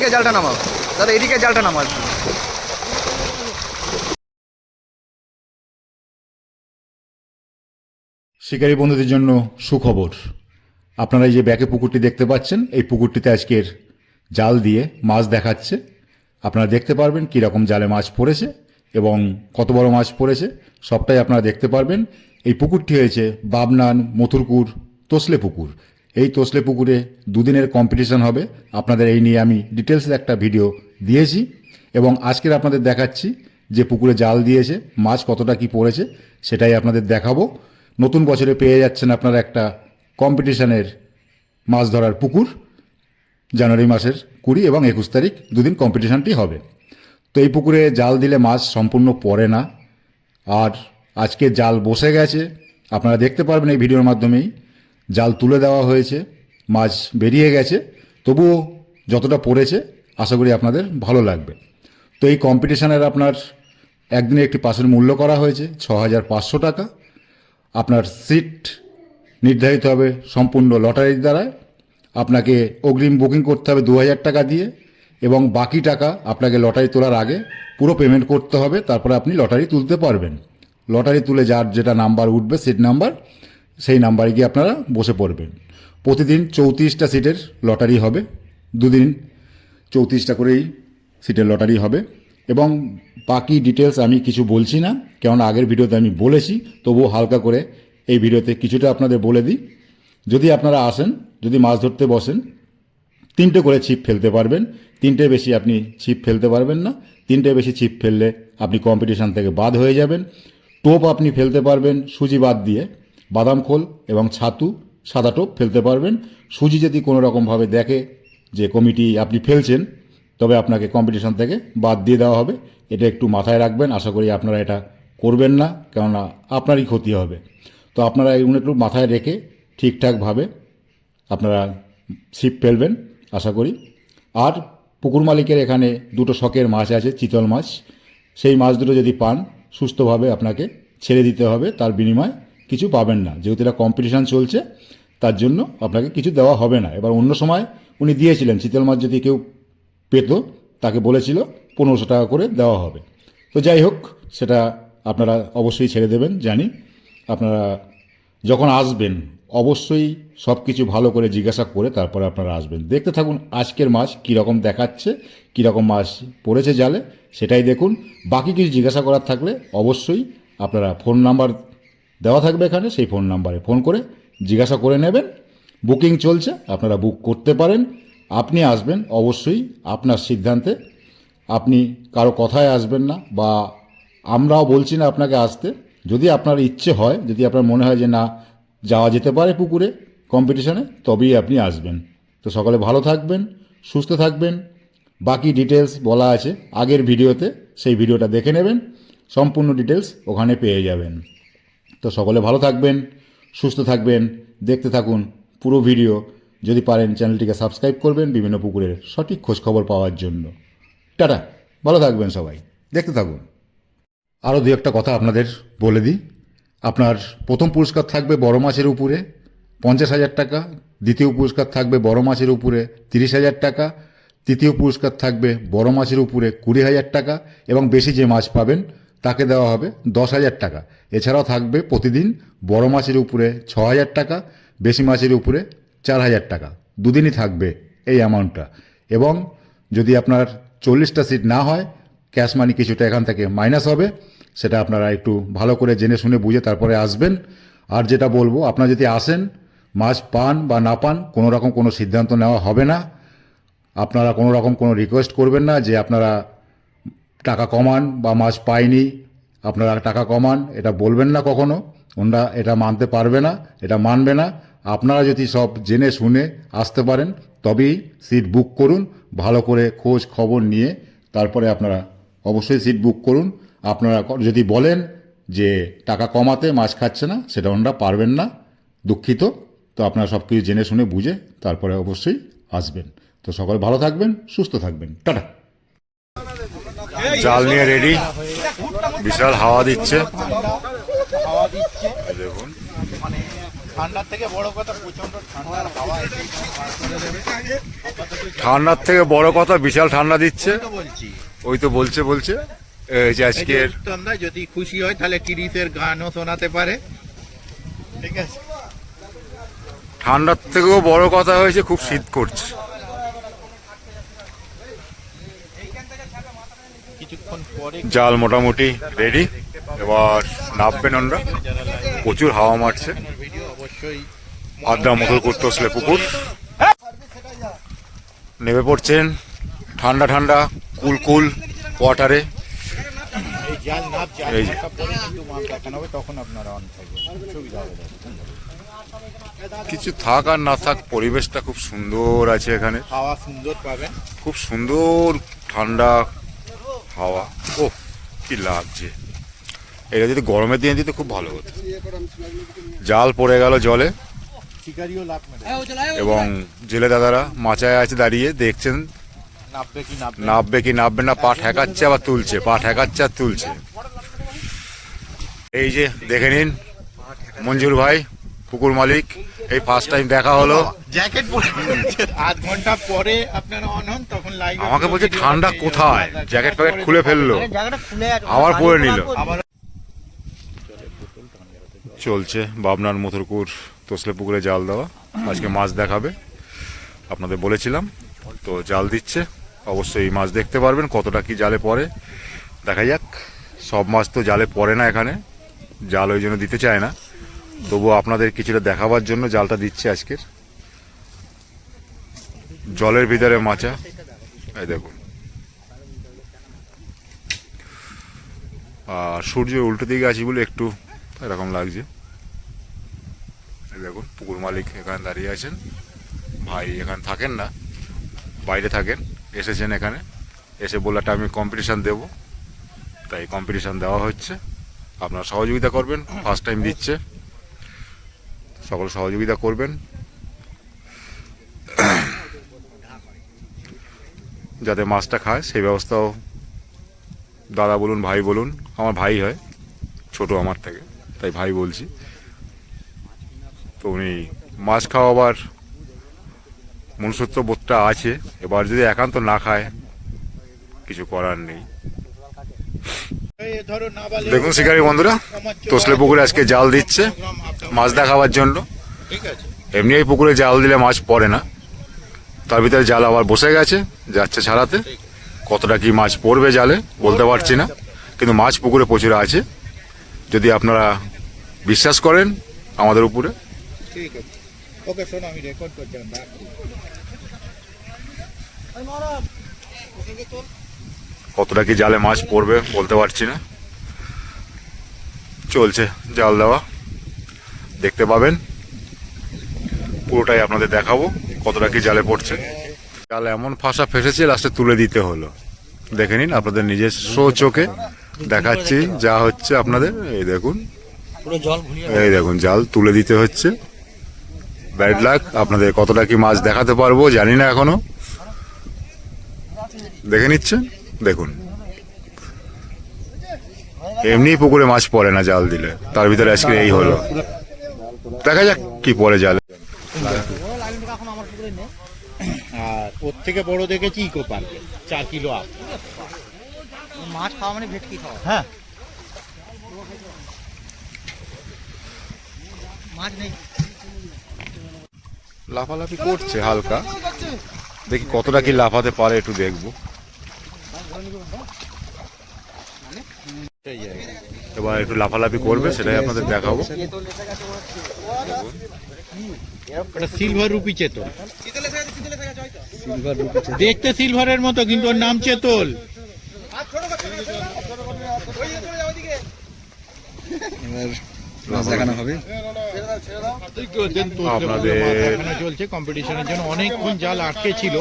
এইদিকে জালটা নামাও। দাদা এইদিকে জালটা নামাও শিকারী বন্ধুদের জন্য সুখবর। আপনারা এই যে ব্যাকে পুকুরটি দেখতে পাচ্ছেন, এই পুকুরটিতে আজকের জাল দিয়ে মাছ দেখাচ্ছে। আপনারা দেখতে পারবেন কীরকম জালে মাছ পড়েছে এবং কত বড় মাছ পড়েছে, সবটাই আপনারা দেখতে পারবেন। এই পুকুরটি হয়েছে বাবনান মথুরপুর তোসলে পুকুর। এই তোসলে পুকুরে দুদিনের কম্পিটিশন হবে। আপনাদের এই নিয়ে আমি ডিটেলসে একটা ভিডিও দিয়েছি এবং আজকের আপনাদের দেখাচ্ছি যে পুকুরে জাল দিয়েছে, মাছ কতটা কি পড়েছে, সেটাই আপনাদের দেখাবো। নতুন বছরে পেয়ে যাচ্ছেন আপনারা একটা কম্পিটিশনের মাছ ধরার পুকুর, জানুয়ারি মাসের কুড়ি এবং একুশ তারিখ দুদিন কম্পিটিশনটি হবে। তো এই পুকুরে জাল দিলে মাছ সম্পূর্ণ পড়ে না। আর আজকে জাল বসে গেছে, আপনারা দেখতে পারবেন এই ভিডিওর মাধ্যমেই। জাল তুলে দেওয়া হয়েছে, মাছ বেরিয়ে গেছে, তবুও যতটা পড়েছে, আশা করি আপনাদের ভালো লাগবে। তো এই কম্পিটিশনের আপনার একদিনে একটি পাশের মূল্য করা হয়েছে ছ হাজার পাঁচশো টাকা। আপনার সিট নির্ধারিত হবে সম্পূর্ণ লটারির দ্বারায়। আপনাকে অগ্রিম বুকিং করতে হবে দু হাজার টাকা দিয়ে এবং বাকি টাকা আপনাকে লটারি তোলার আগে পুরো পেমেন্ট করতে হবে, তারপরে আপনি লটারি তুলতে পারবেন। লটারি তুলে যার যেটা নাম্বার উঠবে সিট নাম্বার সেই নাম্বারে গিয়ে আপনারা বসে পড়বেন। প্রতিদিন চৌত্রিশটা সিটের লটারি হবে। দুদিন চৌত্রিশটা করেই সিটের লটারি হবে। এবং বাকি ডিটেলস আমি কিছু বলছি না, কেননা আগের ভিডিওতে আমি বলেছি, তবুও হালকা করে এই ভিডিওতে কিছুটা আপনাদের বলে দিই। যদি আপনারা আসেন, যদি মাছ ধরতে বসেন, তিনটে করে ছিপ ফেলতে পারবেন। তিনটে বেশি আপনি ছিপ ফেলতে পারবেন না। তিনটে বেশি ছিপ ফেললে আপনি কম্পিটিশান থেকে বাদ হয়ে যাবেন। টোপ আপনি ফেলতে পারবেন, সুজি বাদ দিয়ে। বাদাম খোল এবং ছাতু, সাদা টোপ ফেলতে পারবেন। সুজি যদি কোনো রকমভাবে দেখে যে কমিটি আপনি ফেলছেন, তবে আপনাকে কম্পিটিশান থেকে বাদ দিয়ে দেওয়া হবে। এটা একটু মাথায় রাখবেন। আশা করি আপনারা এটা করবেন না, কেননা আপনারই ক্ষতি হবে। তো আপনারা এগুলো একটু মাথায় রেখে ঠিকঠাকভাবে আপনারা ছিপ ফেলবেন, আশা করি। আর পুকুর মালিকের এখানে দুটো শখের মাছ আছে, চিতল মাছ। সেই মাছ দুটো যদি পান, সুস্থভাবে আপনাকে ছেড়ে দিতে হবে, তার বিনিময়ে কিছু পাবেন না। যেহেতু এটা কম্পিটিশান চলছে, তার জন্য আপনাকে কিছু দেওয়া হবে না। এবার অন্য সময় উনি দিয়েছিলেন, শীতল মাছ যদি কেউ পেত, তাকে বলেছিল, পনেরোশো টাকা করে দেওয়া হবে। তো যাই হোক, সেটা আপনারা অবশ্যই ছেড়ে দেবেন, জানি। আপনারা যখন আসবেন, অবশ্যই সব কিছু ভালো করে জিজ্ঞাসা করে তারপরে আপনারা আসবেন। দেখতে থাকুন আজকের মাছ কীরকম দেখাচ্ছে, কীরকম মাছ পড়েছে জালে, সেটাই দেখুন। বাকি কিছু জিজ্ঞাসা করার থাকলে অবশ্যই আপনারা ফোন নাম্বার দেওয়া থাকবে এখানে সেই ফোন নাম্বারে ফোন করে জিজ্ঞাসা করে নেবেন। বুকিং চলছে, আপনারা বুক করতে পারেন। আপনি আসবেন, অবশ্যই আপনার সিদ্ধান্তে। আপনি কারও কথায় আসবেন না বা আমরাও বলছি না আপনাকে আসতে। যদি আপনার ইচ্ছে হয়, যদি আপনার মনে হয় যে না, যাওয়া যেতে পারে পুকুরে কম্পিটিশনে তবেই আপনি আসবেন। তো সকলে ভালো থাকবেন, সুস্থ থাকবেন। বাকি ডিটেলস বলা আছে। আগের ভিডিওতে সেই ভিডিওটা দেখে নেবেন। সম্পূর্ণ ডিটেলস ওখানে পেয়ে যাবেন। তো সকলে ভালো থাকবেন, সুস্থ থাকবেন, দেখতে থাকুন পুরো ভিডিও। যদি পারেন চ্যানেলটিকে সাবস্ক্রাইব করবেন বিভিন্ন পুকুরের সঠিক খোঁজখবর পাওয়ার জন্য। টাটা, ভালো থাকবেন সবাই, দেখতে থাকুন। আরও দু একটা কথা আপনাদের বলে দিই। আপনার প্রথম পুরস্কার থাকবে বড় মাছের উপরে পঞ্চাশ হাজার টাকা, দ্বিতীয় পুরস্কার থাকবে বড় মাছের উপরে তিরিশ হাজার টাকা, তৃতীয় পুরস্কার থাকবে বড় মাছের উপরে কুড়ি হাজার টাকা এবং বেশি যে মাছ পাবেন তাকে দেওয়া হবে দশ হাজার টাকা। এছাড়াও থাকবে প্রতিদিন বড় মাছের উপরে ছ হাজার টাকা, বেশি মাছের উপরে চার হাজার টাকা। দুদিনই থাকবে এই অ্যামাউন্টটা এবং যদি আপনার চল্লিশটা সিট না হয় ক্যাশ মানি কিছুটা এখান থেকে মাইনাস হবে, সেটা আপনারা একটু ভালো করে জেনে শুনে বুঝে তারপরে আসবেন। আর যেটা বলব, আপনারা যদি আসেন, মাছ পান বা না পান, কোনো রকম কোনো সিদ্ধান্ত নেওয়া হবে না। আপনারা কোনো রকম কোনো রিকোয়েস্ট করবেন না যে আপনারা টাকা কমান বা মাছ পাইনি, আপনারা টাকা কমান, এটা বলবেন না কখনো, ওনারা এটা মানতে পারবে না, এটা মানবে না। আপনারা যদি সব জেনে শুনে আসতে পারেন, তবেই সিট বুক করুন, ভালো করে খোঁজ খবর নিয়ে তারপরে আপনারা অবশ্যই সিট বুক করুন। আপনারা যদি বলেন যে টাকা কমাতে মাছ খাচ্ছে না, সেটা ওনারা পারবেন না, দুঃখিত। তো আপনারা সব কিছু জেনে শুনে বুঝে তারপরে অবশ্যই আসবেন। তো সকলে ভালো থাকবেন, সুস্থ থাকবেন। টাটা। জাল নিয়ে রেডি বিশাল হাওয়া দিচ্ছে। দেখুন। ঠান্ডার থেকে বড় কথা প্রচণ্ড ঠান্ডার হাওয়া এসে বার করে দেবে ঠান্ডার থেকে বড় কথা বিশাল ঠান্ডা দিচ্ছে। ওই তো বলছে বলছে। এই যে আজকের যদি খুশি হয় তাহলে কিরিসের গানও শোনাতে পারে। ঠিক আছে। ঠান্ডার থেকেও বড় কথা হয়েছে খুব শীত করছে কিছুক্ষণ পরে জাল মোটামুটি রেডি এবার নামবেন আমরা। প্রচুর হাওয়া মারছে। আদ্রা মধুরপুর তসলে পুকুর। নেমে পড়ছেন ঠান্ডা ঠান্ডা কুল কুল ওয়াটারে এই যে। কিছু থাক আর না থাক পরিবেশটা খুব সুন্দর আছে এখানে। হাওয়া সুন্দর পাবেন। খুব সুন্দর ঠান্ডা হাওয়া ও কি লাগছে। এটা যদি গরমের দিনে দিতে খুব ভালো হতো। জাল পড়ে গেল জলে। এবং জেলে দাদারা মাচায় আছে দাঁড়িয়ে দেখছেন। নাববে কি নাববে না পা ঠেকাচ্ছে আবার তুলছে পা ঠেকাচ্ছে আর তুলছে। এই যে দেখে নিন। মঞ্জুর ভাই পুকুর মালিক এই ফার্স্ট টাইম দেখা হলো। জ্যাকেট পরে আধ ঘণ্টা পরে আপনারা অন হন তখন লাইভ আমাকে বলছে ঠান্ডা কোথায়? জ্যাকেট প্যাকেট খুলে ফেলল। আবার পরে নিল। চলছে বাবনার মথুরপুর তোসলে পুকুরে জাল দেওয়া। আজকে মাছ দেখাবে। আপনাদের বলেছিলাম তো জাল দিচ্ছে। অবশ্যই মাছ দেখতে পারবেন কতটা কি জালে পড়ে। দেখা যাক সব মাছ তো জালে পড়ে না এখানে। জাল ওই জন্য দিতে চায় না। তবুও আপনাদের কিছুটা দেখাবার জন্য জালটা দিচ্ছে আজকের। জলের ভিতরে মাচা। এই দেখুন। আর সূর্য উল্টো দিকে আছি বলে একটু এরকম লাগছে। দেখুন, পুকুর মালিক এখানে দাঁড়িয়ে আছেন। ভাই এখানে থাকেন না, বাইরে থাকেন, এসেছেন এখানে। এসে বলাটা আমি কম্পিটিশান দেব। তাই কম্পিটিশান দেওয়া হচ্ছে। আপনারা সহযোগিতা করবেন ফার্স্ট টাইম দিচ্ছে। সকল সহযোগিতা করবেন। যাতে মাছটা খায় সেই ব্যবস্থাও দাদা বলুন ভাই বলুন আমার ভাই হয় ছোট আমার থেকে তাই ভাই বলছি। তো উনি মাছ খাওয়াবার মনুষ্যত্ব বোধটা আছে এবার যদি একান্ত না খায় কিছু করার নেই। দেখুন শিকারী বন্ধুরা তোসলে পুকুরে আজকে জাল দিচ্ছে। মাছ দেখাবার জন্য। ঠিক আছে। এমনি এই পুকুরে জাল দিলে মাছ পড়ে না। তার ভিতরে জাল আবার বসে গেছে যাচ্ছে ছাড়াতে। কতটা কি মাছ পড়বে জালে বলতে পারছি না। কিন্তু মাছ পুকুরে প্রচুর আছে। যদি আপনারা বিশ্বাস করেন আমাদের উপরে। ঠিক আছে। ওকে শোনো আমি রেকর্ড করছিলাম কতটা কি জালে মাছ পড়বে বলতে পারছি না। চলছে জাল দেওয়া। দেখতে পাবেন। পুরোটাই আপনাদের দেখাবো কতটা কি জালে পড়ছে। জাল এমন ফাঁসা ফেসেছে লাস্টে তুলে দিতে হলো। দেখে নিন আপনাদের নিজস্ব চোখে দেখাচ্ছি যা হচ্ছে আপনাদের এই দেখুন। এই দেখুন জাল তুলে দিতে হচ্ছে। ব্যাড লাক আপনাদের কতটা কি মাছ দেখাতে পারব জানি না এখনও। দেখে নিচ্ছেন? দেখুন। এমনি পুকুরে মাছ পড়ে না জাল দিলে তার ভিতরে আজকে এই হলো। দেখা যাক কি পরে জালে। আর ওর থেকে বড় দেখেছি ইকো পার্কে চার কিলো আপ। মাছ খাওয়া মানে ভেটকি খাওয়া। হ্যাঁ। মাছ নেই। লাফালাফি করছে হালকা। দেখি কতটা কি লাফাতে পারে একটু দেখব। এবার একটু লাফালাফি করবে সেটাই আপনাদের দেখাবো। সিলভার রুপি চেতল। দেখতে সিলভারের মতো কিন্তু ওর নাম চেতল। মাছ দেখানো হবে। আপনাদের- চলছে কম্পিটিশনের জন্য। অনেকক্ষণ জাল আটকে ছিল।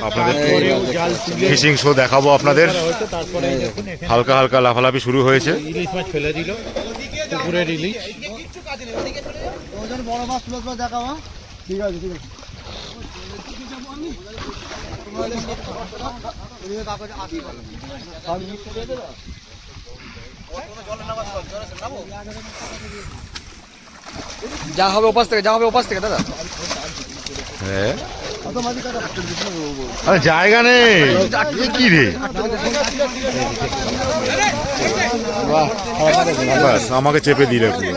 আপনাদের ফিশিং শো দেখাবো আপনাদের। হালকা হালকা লাফালাফি শুরু হয়েছে। ইলিশ মাছ ফেলে দিল। পুকুরের ইলিশ। বড় মাছ তুলে তুলে দেখাবো ঠিক আছে ঠিক আছে যা হবে ওপাশ থেকে যা হবে ওপাশ থেকে দাদা হ্যাঁ আরে জায়গা নেই কি রে ব্যাস আমাকে চেপে দিলে পুরো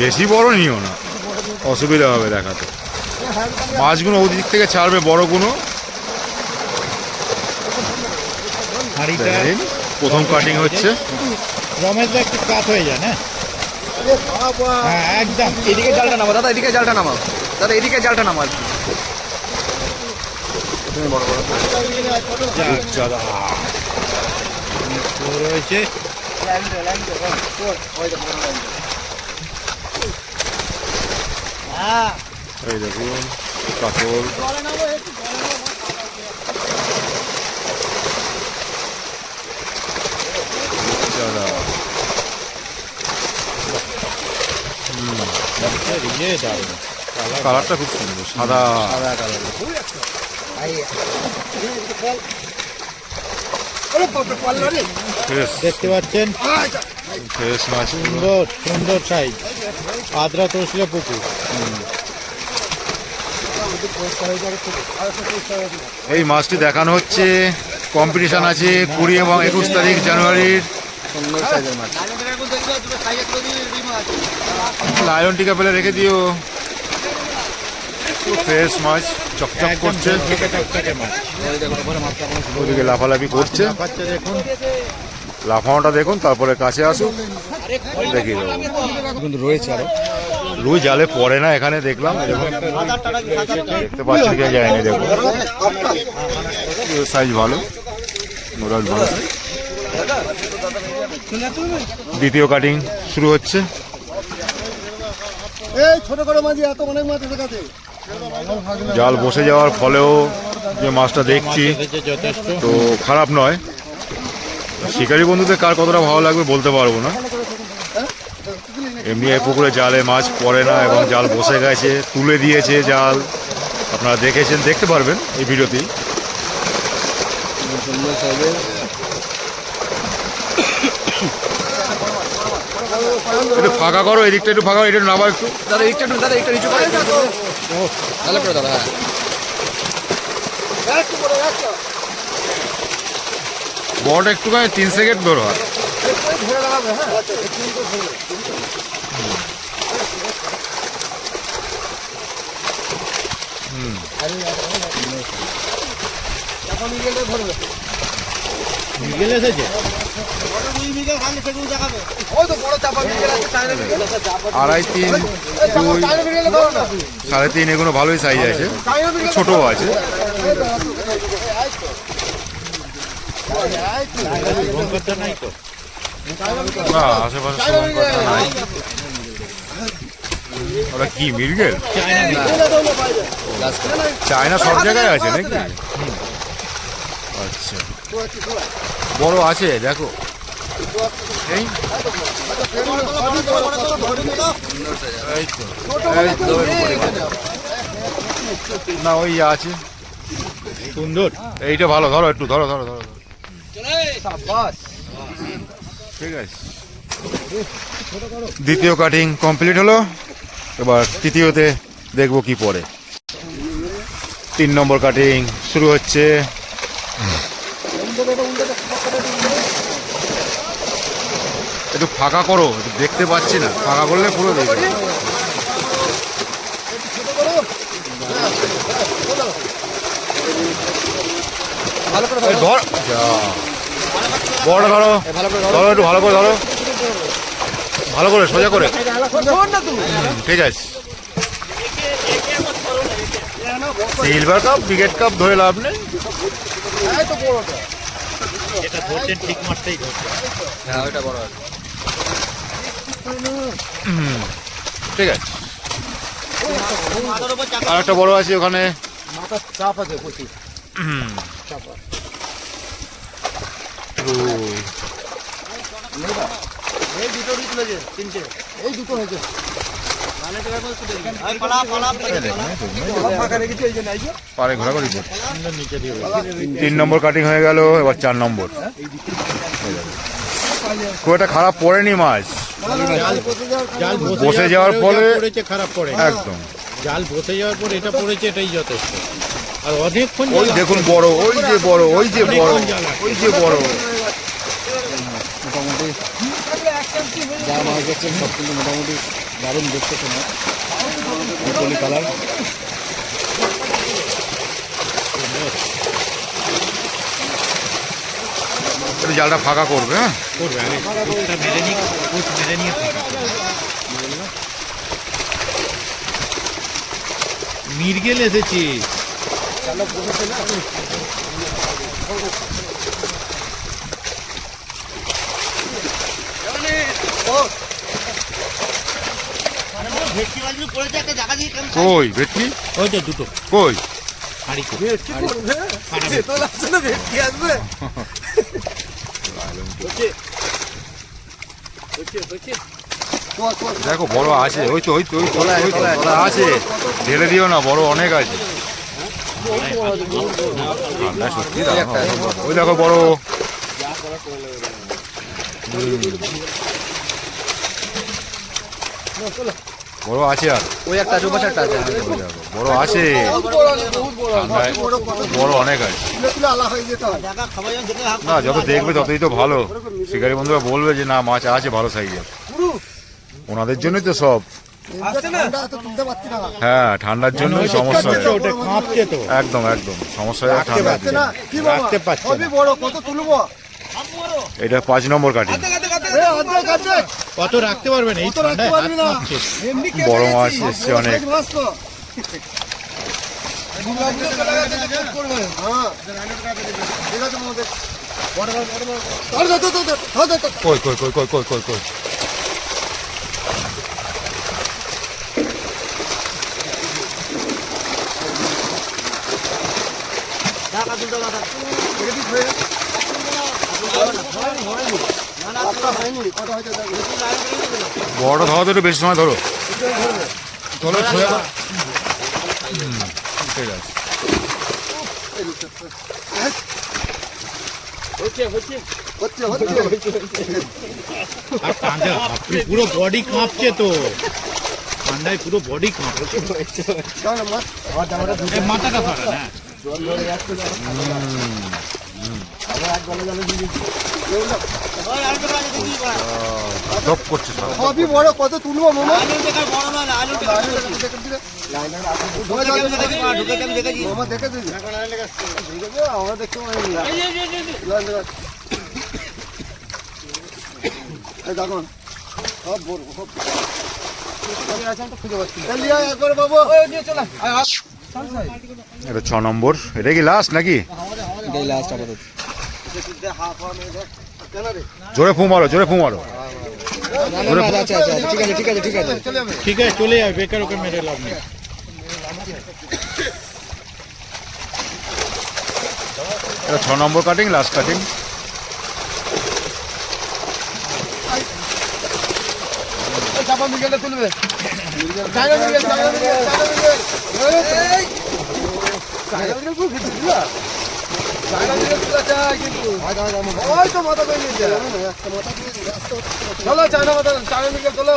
বেশি বড় নিও না। অসুবিধা হবে দেখাতে। মাছগুলো ওদিক থেকে ছাড়বে বড়গুলো প্রথম কাটিং হচ্ছে। রমেশদা একটু কাত হয়ে যান হ্যাঁ হ্যাঁ একদম। এদিকে জালটা নামা দাদা এদিকে জালটা নামাও। দাদা এদিকে জালটা নামা আর কি। রয়েছে। এই দেখুন দারুণ কালারটা খুব সুন্দর সাদা। ফ্রেশ দেখতে পাচ্ছেন? সুন্দর সুন্দর সাইজ আদ্রা তসলে পুকুর। এই মাছটি দেখানো হচ্ছে। কম্পিটিশন আছে কুড়ি এবং একুশ তারিখ জানুয়ারির। লায়ন টিকা পেলে রেখে দিও। ফ্রেশ মাছ চকচক করছে। ওদিকে লাফালাফি করছে। লাফানোটা দেখুন তারপরে কাছে আসুন। কিন্তু রয়েছে আরও। রুই জালে পড়ে না এখানে দেখলাম। দেখতে পাচ্ছি কিনা যায়নি দেখুন। সাইজ ভালো। মোরাল ভালো। দ্বিতীয় কাটিং শুরু হচ্ছে। এই ছোট করে মাঝি এত অনেক মাছ গেছে। জাল বসে যাওয়ার ফলেও যে মাছটা দেখছি, তো খারাপ নয়। শিকারী বন্ধুদের কার কতটা ভালো লাগবে বলতে পারব না। এমনি এই পুকুরে জালে মাছ পড়ে না এবং জাল বসে গেছে, তুলে দিয়েছে জাল। আপনারা দেখেছেন, দেখতে পারবেন এই ভিডিওতেই সুন্দর সাইজের একটু ফাঁকা করো এদিকটা একটু ফাঁকা এটা নামা একটু। দাদা একটু একটু দাদা একটু নিচু করে। ও ভালো করে দাদা হ্যাঁ। বড়টা একটুখানি তিন সেকেন্ড বের হয় মিগেল এসেছে ওই তো বড় চাপা বিকেল বিকেল আড়াই তিন দুই সাড়ে তিন এগুলো ভালোই সাইজ আছে। ছোটও আছে। না আশেপাশে নাই। ওটা কি মির্গেল? চায়না সব জায়গায় আছে নাকি। আচ্ছা। বড় আছে দেখো। এই। তো। না ওই আছে। সুন্দর। এইটা ভালো ধরো একটু ধরো ধরো ধরো। ঠিক আছে। দ্বিতীয় কাটিং কমপ্লিট হলো। এবার তৃতীয়তে দেখব কি পরে। তিন নম্বর কাটিং শুরু হচ্ছে। একটু ফাঁকা করো দেখতে পাচ্ছি না। ফাঁকা করলে পুরো দেখবে বড় ধরো। ধরো। একটু ভালো করে ধরো। ভালো করে, সোজা করে। ঠিক আছে। সিলভার কাপ ব্রিগেড কাপ ধরে লাভ নেই। এটা। ধরছেন ঠিক মারতেই ধরছে হ্যাঁ বড় আছে। ঠিক আছে। আর একটা বড় আছে ওখানে। মাথার চাপ আছে প্রচুর। রুই। এই দুটো তুলেছে তিনটে। এই দুটো হয়েছে। পারে ঘোরাঘুরি করছে তিন নম্বর কাটিং হয়ে গেল এবার চার নম্বর। খুব একটা খারাপ পড়েনি মাছ। জাল বসে যাওয়ার ফলে পড়েছে খারাপ পড়ে। একদম। জাল বসে যাওয়ার পর এটা পড়েছে এটাই যথেষ্ট। আর অনেকক্ষণ ওই দেখুন বড় ওই যে বড় ওই যে বড় ওই যে বড়। মোটামুটি যা মাছ দেখছেন সব কিন্তু মোটামুটি দারুণ দেখতে তো মাছ কালার জালটা ফাঁকা করবে হ্যাঁ করবে। মিরগেল এসেছি কই ভেটকি? ওই তো দুটো। কই? দেখো বড় আছে। ওই তো ওই তো ওই তো ওই আছে। ঢেলে দিও না বড় অনেক আছে। ওই দেখো বড়। বড় আছে আর। ওই একটা দু বছরটা আছে বড় আছে। বড় অনেক আছে। না যত দেখবে ততই তো ভালো। শিকারী বন্ধুরা বলবে যে না মাছ আছে ভালো সাইজের। ওনাদের জন্যই তো সব। হ্যাঁ ঠান্ডার জন্যই সমস্যা ওটা একদম একদম। সমস্যা জন্য রাখতে পারছে না? বড়? কত তুলবো? এটা পাঁচ নম্বর কাটি কত রাখতে পারবেন এই হাত কাঁপছে এমনি বড় মাছ এসছে অনেক। কই কই কই কই কই কই কই? বড় ধরো তো একটু বেশি সময় ধরো। ধরো ছুঁয়ে ঠিক আছে। পুরো বডি কাঁপছে তো। ঠান্ডায় পুরো বডি কাঁপছে। চল মাছ এই মাথাটা সারা না করছে সবই বড় কত তুলবো মামা? মামা দেখে আমরা দেখতে দেখুন সব বড় এটা ছ নম্বর। এটা কি লাস্ট নাকি? লাস্ট আপাতত। জোরে ফু মারো জোরে ফু মারো। না, আচ্ছা আচ্ছা ঠিক আছে ঠিক আছে ঠিক আছে। চলে যাবে ঠিক আছে চলে যাবে বেকার ওকে মেরে লাভ নেই। এটা ছ নম্বর কাটিং লাস্ট কাটিং চাপা মিগেলে তুলবে চাইনা মিগেল চাইনা মিগেল চাইনা মিগেল চলো মাথা চলো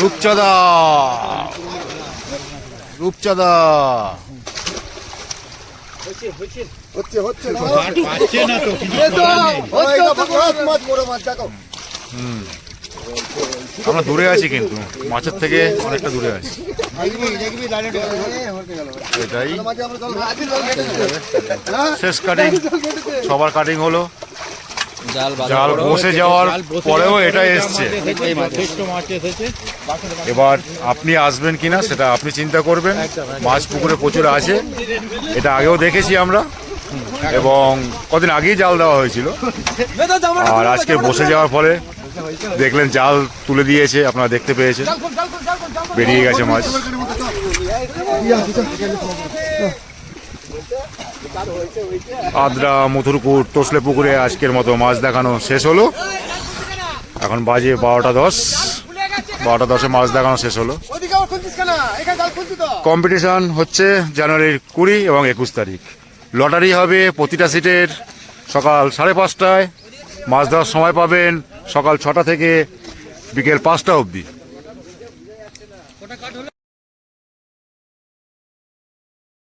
রূপচাঁদা। রূপচাঁদা। হচ্ছে হচ্ছে না তো মাছ বড় মাছ দেখো আমরা দূরে আছি কিন্তু। মাছের থেকে অনেকটা দূরে আছি। এটাই। শেষ কাটিং সবার কাটিং হলো। জাল। বসে যাওয়ার পরেও এটা এসেছে। এবার আপনি আসবেন কিনা সেটা আপনি চিন্তা করবেন। মাছ পুকুরে প্রচুর আছে। এটা আগেও দেখেছি আমরা। এবং কদিন আগেই জাল দেওয়া হয়েছিল। আর আজকে বসে যাওয়ার ফলে দেখলেন জাল তুলে দিয়েছে, আপনারা দেখতে পেয়েছেন। বেরিয়ে গেছে মাছ। আদ্রা, মথুরপুর তোসলে পুকুরে আজকের মতো মাছ দেখানো শেষ হলো। এখন বাজে বারোটা দশ। বারোটা দশে মাছ দেখানো শেষ হলো। কম্পিটিশন হচ্ছে জানুয়ারির কুড়ি এবং একুশ তারিখ। লটারি হবে প্রতিটা সিটের সকাল সাড়ে পাঁচটায়। মাছ ধরার সময় পাবেন সকাল ছটা থেকে বিকেল পাঁচটা অবধি।